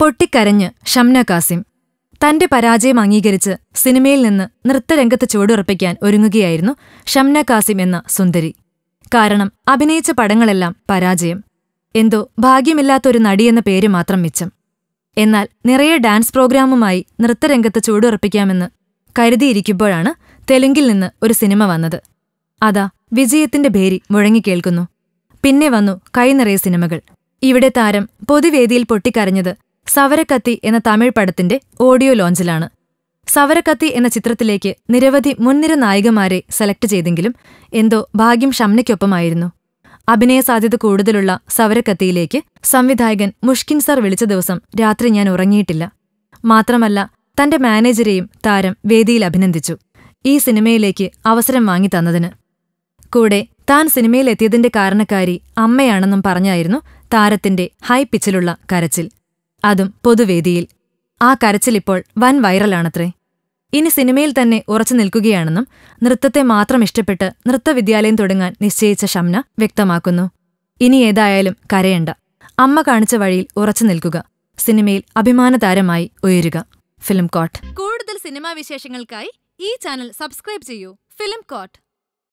പൊട്ടിക്കരഞ്ഞ് ഷംന കാസിം തന്റെ പരാജയം അംഗീകരിച്ച് സിനിമയിൽ നിന്ന് നൃത്തരംഗത്ത് ചുവടുറപ്പിക്കാൻ ഒരുങ്ങുകയായിരുന്നു ഷംന കാസിം എന്ന സുന്ദരി. കാരണം അഭിനയിച്ച പടങ്ങളെല്ലാം പരാജയം. എന്തോ ഭാഗ്യമില്ലാത്തൊരു നടിയെന്ന പേര് മാത്രം മിച്ചം. എന്നാൽ നിറയെ ഡാൻസ് പ്രോഗ്രാമുമായി നൃത്തരംഗത്ത് ചുവടുറപ്പിക്കാമെന്ന് കരുതിയിരിക്കുമ്പോഴാണ് തെലുങ്കിൽ നിന്ന് ഒരു സിനിമ വന്നത്. അതാ വിജയത്തിന്റെ ഭേരി മുഴങ്ങിക്കേൾക്കുന്നു. പിന്നെ വന്നു കൈനിറയെ സിനിമകൾ. ഇവിടെ താരം പൊതുവേദിയിൽ പൊട്ടിക്കരഞ്ഞത് സവരക്കത്തി എന്ന തമിഴ് പടത്തിന്റെ ഓഡിയോ ലോഞ്ചിലാണ്. സവരക്കത്തി എന്ന ചിത്രത്തിലേക്ക് നിരവധി മുൻനിര നായികമാരെ സെലക്ട് ചെയ്തെങ്കിലും എന്തോ ഭാഗ്യം ഷംനയ്ക്കൊപ്പമായിരുന്നു. അഭിനയ സാധ്യത കൂടുതലുള്ള സവരക്കത്തിയിലേക്ക് സംവിധായകൻ മുഷ്കിൻ സർ വിളിച്ച ദിവസം രാത്രി ഞാൻ ഉറങ്ങിയിട്ടില്ല. മാത്രമല്ല തന്റെ മാനേജരെയും താരം വേദിയിൽ അഭിനന്ദിച്ചു ഈ സിനിമയിലേക്ക് അവസരം വാങ്ങി തന്നതിന്. കൂടെ താൻ സിനിമയിലെത്തിയതിന്റെ കാരണക്കാരി അമ്മയാണെന്നും പറഞ്ഞായിരുന്നു താരത്തിന്റെ ഹൈ പിച്ചിലുള്ള കരച്ചിൽ. അതും പൊതുവേദിയിൽ. ആ കരച്ചിലിപ്പോൾ വൻ വൈറലാണത്രേ. ഇനി സിനിമയിൽ തന്നെ ഉറച്ചു നിൽക്കുകയാണെന്നും നൃത്തത്തെ മാത്രം ഇഷ്ടപ്പെട്ട് നൃത്തവിദ്യാലയം തുടങ്ങാൻ നിശ്ചയിച്ച ഷംന വ്യക്തമാക്കുന്നു. ഇനി ഏതായാലും കരയണ്ട. അമ്മ കാണിച്ച വഴിയിൽ ഉറച്ചു നിൽക്കുക. സിനിമയിൽ അഭിമാനതാരമായി ഉയരുക. Film coat. കൂടുതൽ സിനിമാ വിശേഷങ്ങൾക്കായി ഈ ചാനൽ സബ്സ്ക്രൈബ് ചെയ്യൂ. Film coat.